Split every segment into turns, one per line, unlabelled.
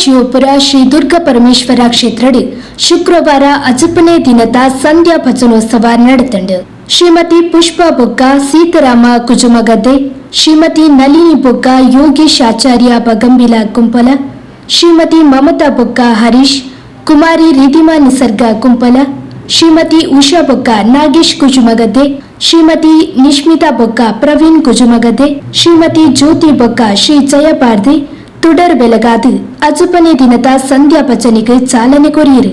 ಶಿವಪುರ ಶ್ರೀ ದುರ್ಗಾ ಪರಮೇಶ್ವರ ಕ್ಷೇತ್ರಡಿ ಶುಕ್ರವಾರ ಅಜಪನೆ ದಿನದ ಸಂಧ್ಯಾ ಭಜನೋತ್ಸವ ನಡೆತಂಡು. ಶ್ರೀಮತಿ ಪುಷ್ಪ ಬೊಗ್ಗ, ಸೀತಾರಾಮ ಕುಜುಮಗದ್ದೆ, ಶ್ರೀಮತಿ ನಳಿನಿ ಬೊಗ್ಗ, ಯೋಗೀಶ್ ಆಚಾರ್ಯ ಬಗಂಬಿಲ ಕುಂಪಲ, ಶ್ರೀಮತಿ ಮಮತಾ ಬೊಗ್ಗ, ಹರೀಶ್, ಕುಮಾರಿ ರಿಧಿಮಾ ನಿಸರ್ಗ ಕುಂಪಲ, ಶ್ರೀಮತಿ ಉಷಾ ಬೊಗ್ಗ, ನಾಗೇಶ್ ಕುಜುಮಗದ್ದೆ, ಶ್ರೀಮತಿ ನಿಶ್ಮಿತಾ ಬೊಗ್ಗ, ಪ್ರವೀಣ್ ಕುಜುಮಗದ್ದೆ, ಶ್ರೀಮತಿ ಜ್ಯೋತಿ ಬೊಗ್ಗ, ಶ್ರೀ ಜಯಪಾರ್ದೆ ಸುಡರ್ ಬೆಳಗಾದಿ ಅಜುಪನೆ ದಿನದ ಸಂಧ್ಯಾ ಭಜನೆಗೆ ಚಾಲನೆ ಕೊರಿಯಿರಿ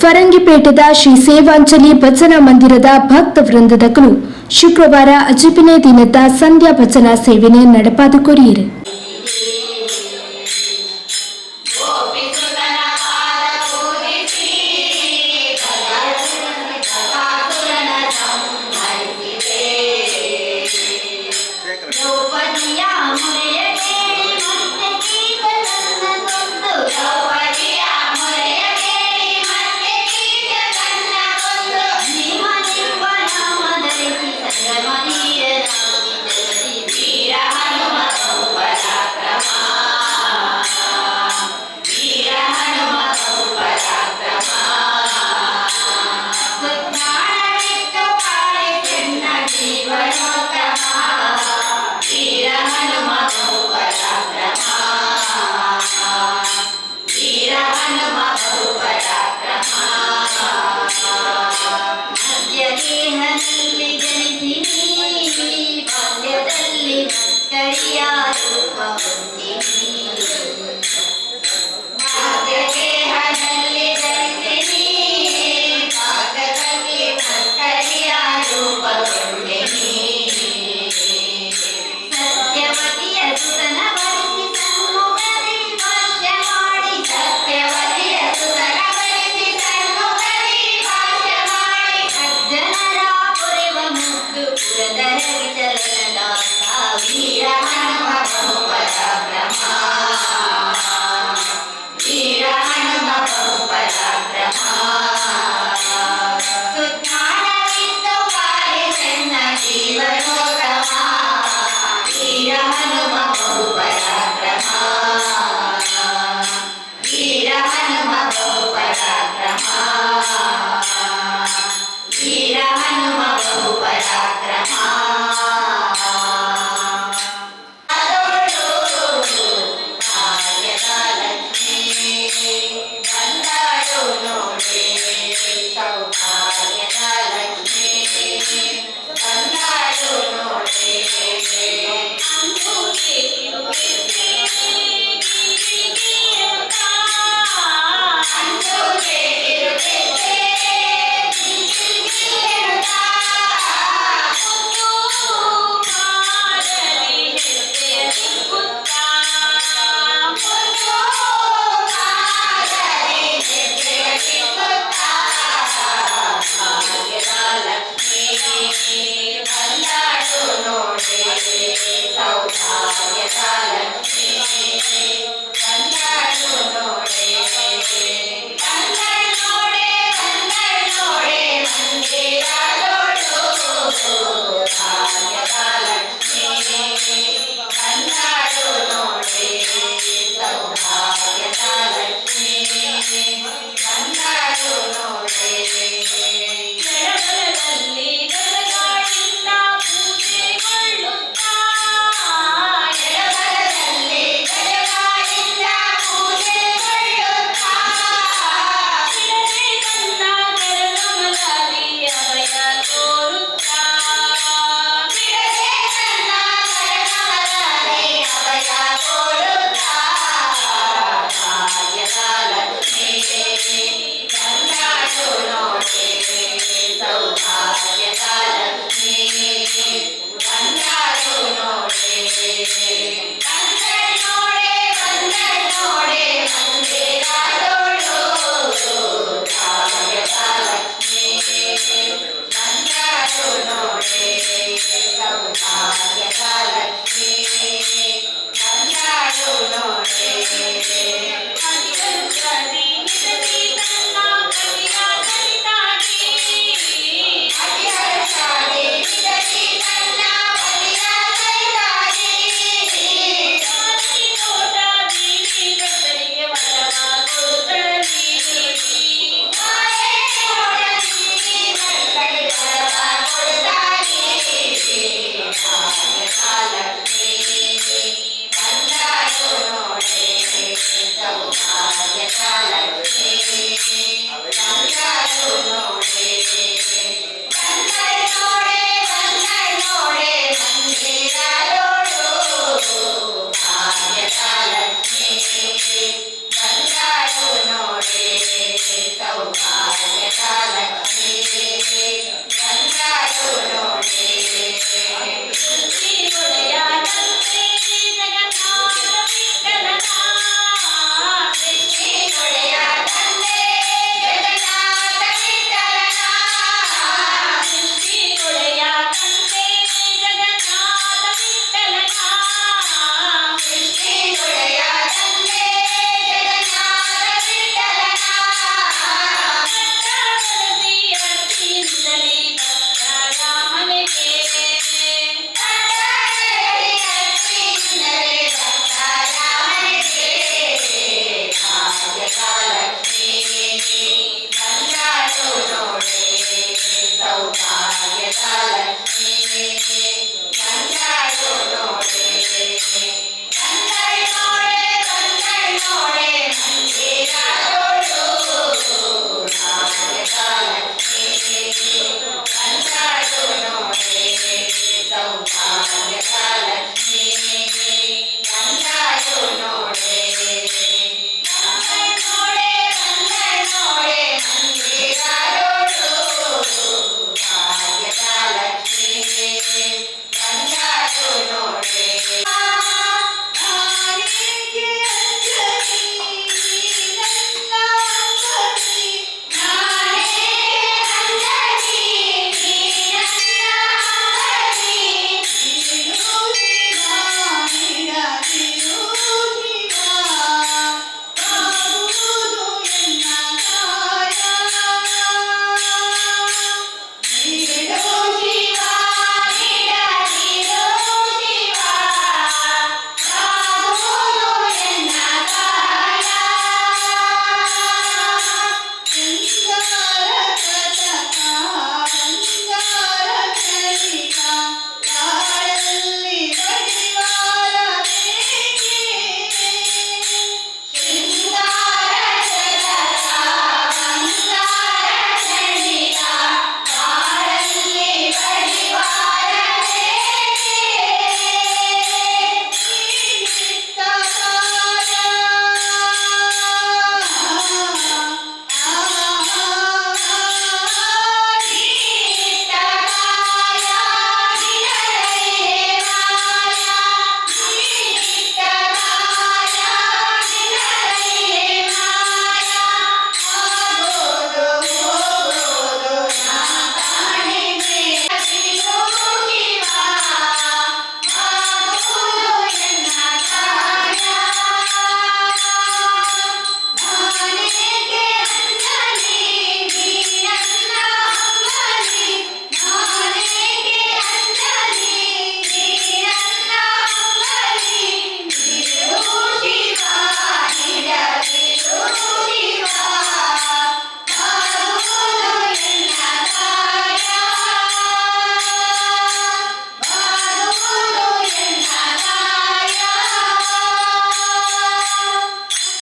ಫರಂಗಿಪೇಟದ ಶ್ರೀ ಸೇವಾಂಜಲಿ ಭಜನಾ ಮಂದಿರದ ಭಕ್ತ ವೃಂದದಗಳು ಶುಕ್ರವಾರ ಅಜಿಪಿನೇ ದಿನದ ಸಂಧ್ಯಾ ಭಜನಾ ಸೇವೆನೆ ನಡೆಪಾದು ಕೊರಿಯಿರು Thank you.